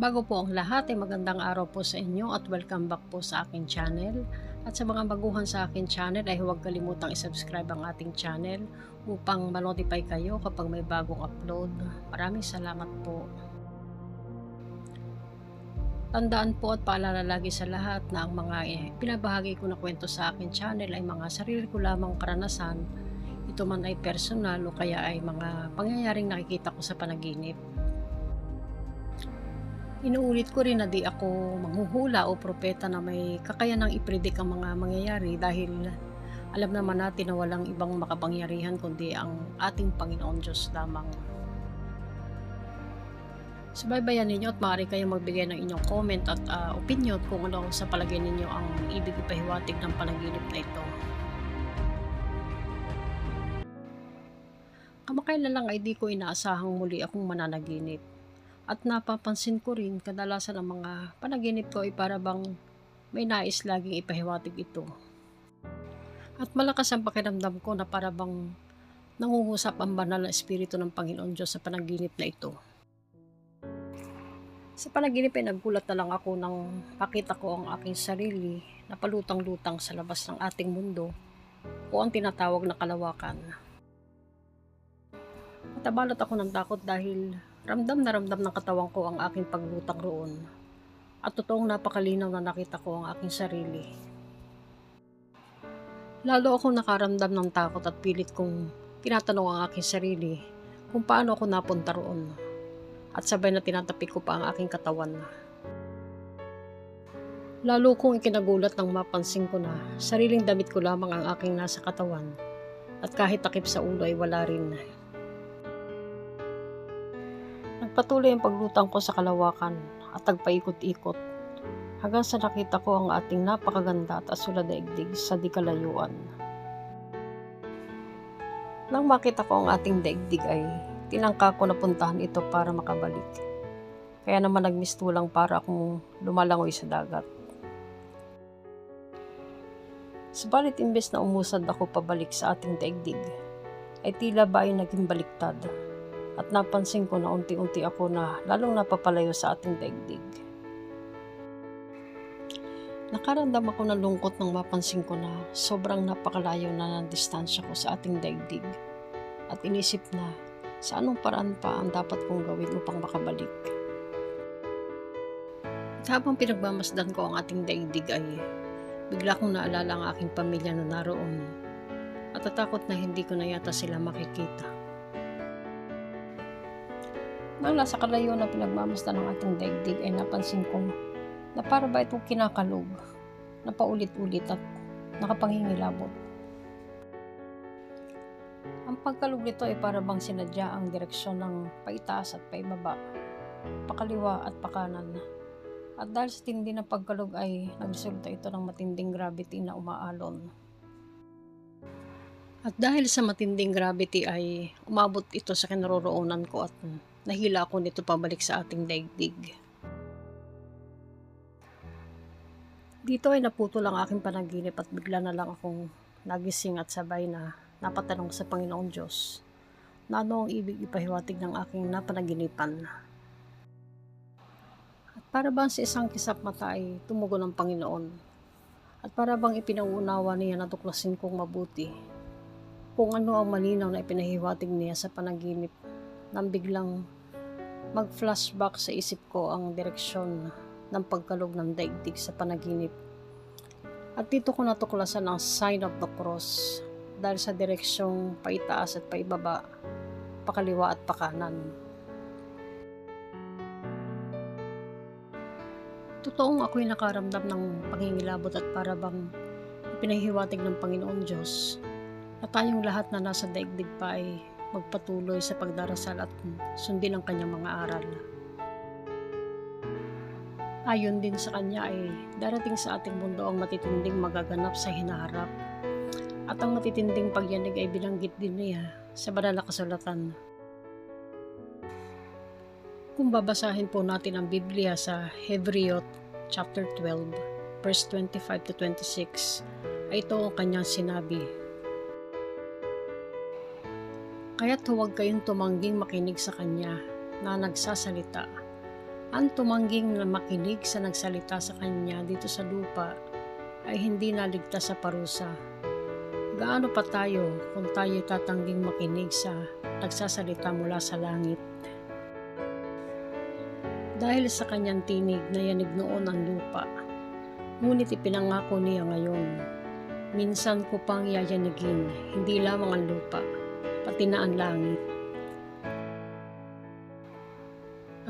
Bago po ang lahat ay magandang araw po sa inyo at welcome back po sa aking channel. At sa mga baguhan sa aking channel ay huwag kalimutang isubscribe ang ating channel upang ma-notify kayo kapag may bagong upload. Maraming salamat po. Tandaan po at paalala lagi sa lahat na ang mga eh, pinabahagi ko na kwento sa aking channel ay mga sarili ko lamang karanasan. Ito man ay personal o kaya ay mga pangyayaring nakikita ko sa panaginip. Inuulit ko rin na di ako manghuhula o propeta na may kakayanang ipredict ang mga mangyayari dahil alam naman natin na walang ibang makapangyarihan kundi ang ating Panginoon Diyos lamang. Subaybayan ninyo at maaari kayong magbigay ng inyong comment at uh, opinion kung ano sa palagay ninyo ang ibig ipahiwatig ng panaginip na ito. Kamakailan lang ay di ko inaasahang muli akong mananaginip. At napapansin ko rin kadalasan ang mga panaginip ko ay para bang may nais laging ipahiwatig ito. At malakas ang pakiramdam ko na para bang nangungusap ang banal na espiritu ng Panginoon Diyos sa panaginip na ito. Sa panaginip ay naggulat na lang ako nang pakita ko ang aking sarili na palutang-lutang sa labas ng ating mundo o ang tinatawag na kalawakan. Natabalot ako ng takot dahil Ramdam na ramdam ng katawan ko ang aking paglutang roon. At totoong napakalinaw na nakita ko ang aking sarili. Lalo ako nakaramdam ng takot at pilit kong tinatanong ang aking sarili kung paano ako napunta roon. At sabay na tinatapik ko pa ang aking katawan. Lalo kong ikinagulat nang mapansin ko na sariling damit ko lamang ang aking nasa katawan at kahit takip sa ulo ay wala rin. Nagpatuloy ang paglutang ko sa kalawakan at nagpaikot-ikot hanggang sa nakita ko ang ating napakaganda at asul na daigdig sa di kalayuan. Nang makita ko ang ating daigdig ay tinangka ko na puntahan ito para makabalik. Kaya naman nagmistulang para akong lumalangoy sa dagat. Subalit imbes na umusad ako pabalik sa ating daigdig, ay tila ba ay naging baliktad at napansin ko na unti-unti ako na lalong napapalayo sa ating daigdig. Nakaramdam ako ng lungkot nang mapansin ko na sobrang napakalayo na ng distansya ko sa ating daigdig at inisip na sa anong paraan pa ang dapat kong gawin upang makabalik. At habang pinagmamasdan ko ang ating daigdig ay bigla kong naalala ang aking pamilya na naroon at natakot na hindi ko na yata sila makikita. Nang nasa kalayo na pinagmamasdan ng ating daigdig ay napansin kong na para ba itong kinakalog na paulit-ulit at nakapangingilabot. Ang pagkalog nito ay para bang sinadya ang direksyon ng paitaas at paibaba, pakaliwa at pakanan. At dahil sa tindi ng pagkalog ay nagresulta ito ng matinding gravity na umaalon. At dahil sa matinding gravity ay umabot ito sa kinaroroonan ko at nahila ako nito pabalik sa ating daigdig. Dito ay naputo lang aking panaginip at bigla na lang akong nagising at sabay na napatanong sa Panginoong Diyos na ano ang ibig ipahiwatig ng aking napanaginipan. At para bang sa isang kisap mata ay tumugon ng Panginoon at para bang ipinangunawa niya na tuklasin kong mabuti kung ano ang malinaw na ipinahiwatig niya sa panaginip nang biglang mag-flashback sa isip ko ang direksyon ng pagkalog ng daigdig sa panaginip. At dito ko natuklasan ang sign of the cross dahil sa direksyong paitaas at paibaba, pakaliwa at pakanan. Totoong ako'y nakaramdam ng pangingilabot at para bang pinahiwatig ng Panginoon Diyos na tayong lahat na nasa daigdig pa ay magpatuloy sa pagdarasal at sundin ang kanyang mga aral. Ayon din sa kanya ay darating sa ating mundo ang matitinding magaganap sa hinaharap at ang matitinding pagyanig ay binanggit din niya sa banal na kasulatan. Kung babasahin po natin ang Biblia sa Hebreo chapter 12 verse 25 to 26 ay ito ang kanyang sinabi. Kaya't huwag kayong tumangging makinig sa Kanya na nagsasalita Ang tumangging na makinig sa nagsalita sa kanya dito sa lupa ay hindi naligtas sa parusa. Gaano pa tayo kung tayo tatangging makinig sa nagsasalita mula sa langit? Dahil sa kanyang tinig na yanig noon ang lupa, ngunit ipinangako niya ngayon. Minsan ko pang yayanigin, hindi lamang ang lupa, pati na ang langit.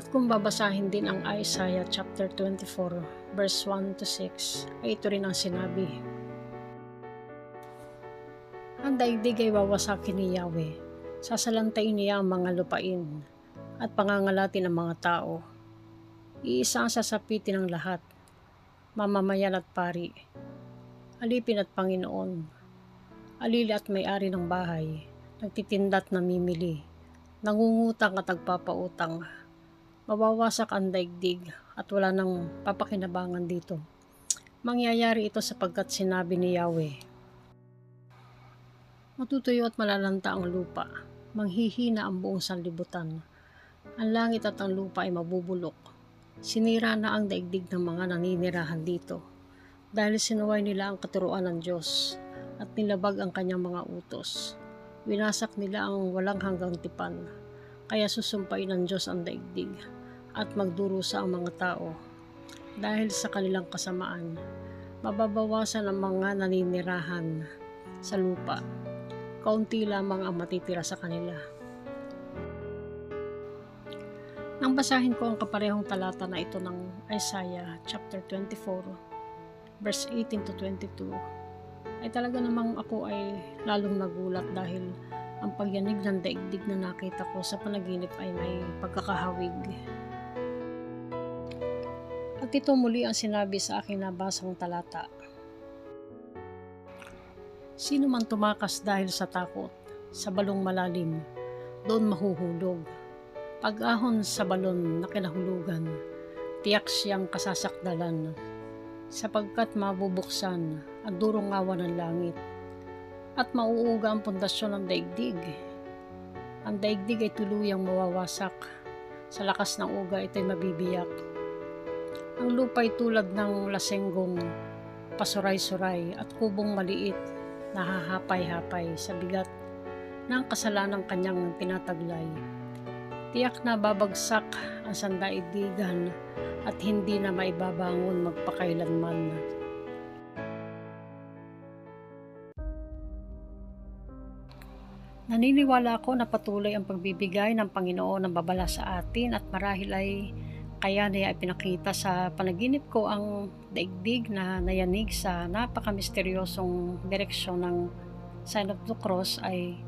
At kung babasahin din ang Isaiah chapter 24 verse 1 to 6, ay ito rin ang sinabi. Ang daigdig ay wawasakin ni Yahweh. Sasalantain niya ang mga lupain at pangangalatin ang mga tao. Iisa ang sasapitin ng lahat, mamamayan at pari, alipin at Panginoon, alili at may-ari ng bahay, nagtitinda at namimili, nangungutang at nagpapautang, mawawasak ang daigdig at wala nang papakinabangan dito. Mangyayari ito sapagkat sinabi ni Yahweh. Matutuyo at malalanta ang lupa, manghihina ang buong sanlibutan. Ang langit at ang lupa ay mabubulok. Sinira na ang daigdig ng mga naninirahan dito dahil sinuway nila ang katuruan ng Diyos at nilabag ang kanyang mga utos. Winasak nila ang walang hanggang tipan, kaya susumpain ng Diyos ang daigdig at magdurusa ang mga tao. Dahil sa kanilang kasamaan, mababawasan ang mga naninirahan sa lupa. Kaunti lamang ang matitira sa kanila. Nang basahin ko ang kaparehong talata na ito ng Isaiah chapter 24 verse 18 to 22 ay talaga namang ako ay lalong nagulat dahil ang pagyanig ng daigdig na nakita ko sa panaginip ay may pagkakahawig. At ito muli ang sinabi sa aking nabasang talata. Sino man tumakas dahil sa takot, sa balong malalim, doon mahuhulog. Pag-ahon sa balon na kinahulugan, tiyak siyang kasasakdalan, sapagkat mabubuksan ang durong ng langit, at mauuga ang pundasyon ng daigdig. Ang daigdig ay tuluyang mawawasak, sa lakas ng uga ito'y mabibiyak. Ang lupa ay tulad ng lasenggong pasuray-suray at kubong maliit na hahapay-hapay sa bigat ng kasalanang kanyang tinataglay. Tiyak na babagsak ang sandaigdigan at hindi na maibabangon magpakailanman. Naniniwala ako na patuloy ang pagbibigay ng Panginoon ng babala sa atin at marahil ay kaya niya ipinakita sa panaginip ko ang daigdig na nayanig sa napakamisteryosong direksyon ng sign of the cross ay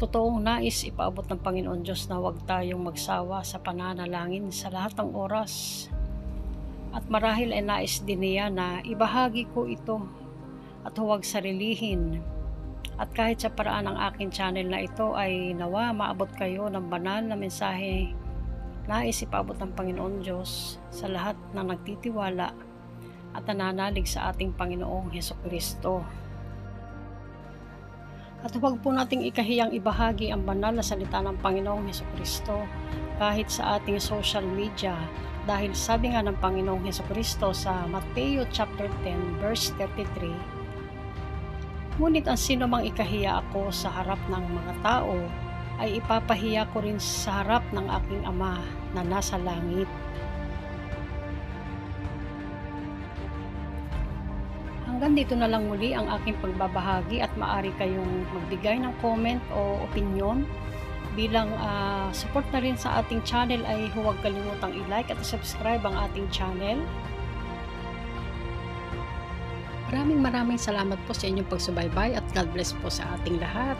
totoong nais ipaabot ng Panginoon Diyos na huwag tayong magsawa sa pananalangin sa lahat ng oras. At marahil ay nais din niya na ibahagi ko ito at huwag sarilihin. At kahit sa paraan ng aking channel na ito ay nawa maabot kayo ng banal na mensahe nais ipaabot ng Panginoon Diyos sa lahat ng nagtitiwala at nananalig sa ating Panginoong Heso Kristo. At huwag po nating ikahiyang ibahagi ang banal na salita ng Panginoong Heso Kristo kahit sa ating social media dahil sabi nga ng Panginoong Heso Kristo sa Mateo chapter 10 verse 33 Ngunit ang sino mang ikahiya ako sa harap ng mga tao ay ipapahiya ko rin sa harap ng aking ama na nasa langit. Hanggang dito na lang muli ang aking pagbabahagi at maari kayong magbigay ng comment o opinion. Bilang uh, support na rin sa ating channel ay huwag kalimutang i-like at subscribe ang ating channel. Maraming maraming salamat po sa inyong pagsubaybay at God bless po sa ating lahat.